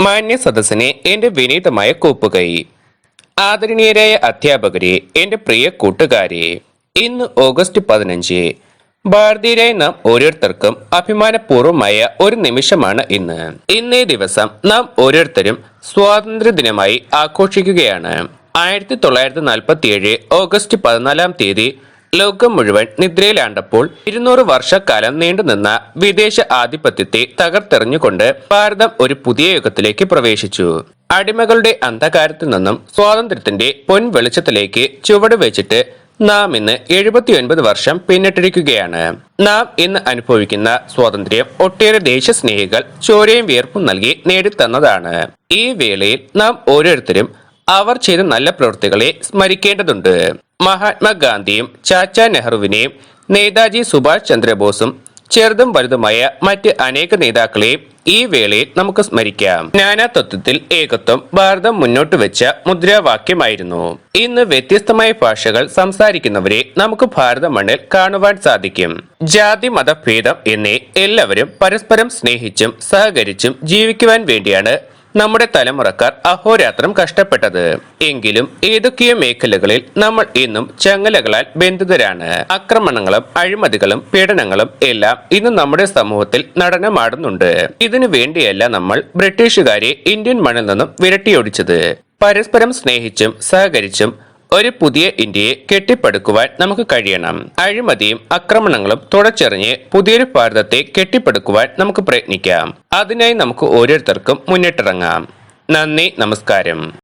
മാന്യ സദസ്സിനെ എന്റെ വിനീതമായ കൂപ്പുകൈ. ആദരണീയരായ അധ്യാപകരെ എന്റെ പ്രിയ കൂട്ടുകാരെ ഇന്ന് ഓഗസ്റ്റ് പതിനഞ്ച്. ഭാരതീയരായ നാം ഓരോരുത്തർക്കും അഭിമാനപൂർവമായ ഒരു നിമിഷമാണ് ഇന്ന്. ഇന്നേ ദിവസം നാം ഓരോരുത്തരും സ്വാതന്ത്ര്യ ദിനമായി ആഘോഷിക്കുകയാണ്. ആയിരത്തി തൊള്ളായിരത്തി നാൽപ്പത്തി ഏഴ് ഓഗസ്റ്റ് പതിനാലാം തീയതി ലോകം മുഴുവൻ നിദ്രയിലാണ്ടപ്പോൾ ഇരുന്നൂറ് വർഷക്കാലം നീണ്ടുനിന്ന വിദേശ ആധിപത്യത്തെ തകർത്തെറിഞ്ഞുകൊണ്ട് ഭാരതം ഒരു പുതിയ യുഗത്തിലേക്ക് പ്രവേശിച്ചു. അടിമകളുടെ അന്ധകാരത്തിൽ നിന്നും സ്വാതന്ത്ര്യത്തിന്റെ പൊൻ വെളിച്ചത്തിലേക്ക് ചുവട് വെച്ചിട്ട് നാം ഇന്ന് എഴുപത്തിയൊൻപത് വർഷം പിന്നിട്ടിരിക്കുകയാണ്. നാം ഇന്ന് അനുഭവിക്കുന്ന സ്വാതന്ത്ര്യം ഒട്ടേറെ ദേശസ്നേഹികൾ ചോരയും വിയർപ്പും നൽകി നേടിത്തന്നതാണ്. ഈ വേളയിൽ നാം ഓരോരുത്തരും അവർ ചെയ്ത നല്ല പ്രവൃത്തികളെ സ്മരിക്കേണ്ടതുണ്ട്. മഹാത്മാഗാന്ധിയും ചാച്ച നെഹ്റുവിനെയും നേതാജി സുഭാഷ് ചന്ദ്രബോസും ചെറുതും വലുതുമായ മറ്റ് അനേക നേതാക്കളെയും ഈ വേളയിൽ നമുക്ക് സ്മരിക്കാം. നാനാത്വത്തിൽ ഏകത്വം ഭാരതം മുന്നോട്ട് വെച്ച മുദ്രാവാക്യമായിരുന്നു. ഇന്ന് വ്യത്യസ്തമായ ഭാഷകൾ സംസാരിക്കുന്നവരെ നമുക്ക് ഭാരത മണ്ണിൽ കാണുവാൻ സാധിക്കും. ജാതി മതഭേദം എന്നീ എല്ലാവരും പരസ്പരം സ്നേഹിച്ചും സഹകരിച്ചും ജീവിക്കുവാൻ വേണ്ടിയാണ് നമ്മുടെ തലമുറക്കാർ അഹോരാത്രം കഷ്ടപ്പെട്ടത്. എങ്കിലും ഏതൊക്കെയോ മേഖലകളിൽ നമ്മൾ ഇന്നും ചങ്ങലകളാൽ ബന്ധിതരാണ്. ആക്രമണങ്ങളും അഴിമതികളും പീഡനങ്ങളും എല്ലാം ഇന്ന് നമ്മുടെ സമൂഹത്തിൽ നടനമാടുന്നുണ്ട്. ഇതിനു വേണ്ടിയല്ല നമ്മൾ ബ്രിട്ടീഷുകാരെ ഇന്ത്യൻ മണ്ണിൽ നിന്നും വിരട്ടിയൊടിച്ചത്. പരസ്പരം സ്നേഹിച്ചും സഹകരിച്ചും ഒരു പുതിയ ഇന്ത്യയെ കെട്ടിപ്പടുക്കുവാൻ നമുക്ക് കഴിയണം. അഴിമതിയും ആക്രമണങ്ങളും തുടച്ചെറിഞ്ഞ് പുതിയൊരു ഭാരതത്തെ കെട്ടിപ്പടുക്കുവാൻ നമുക്ക് പ്രയത്നിക്കാം. അതിനായി നമുക്ക് ഓരോരുത്തർക്കും മുന്നിട്ടിറങ്ങാം. നന്ദി നമസ്കാരം.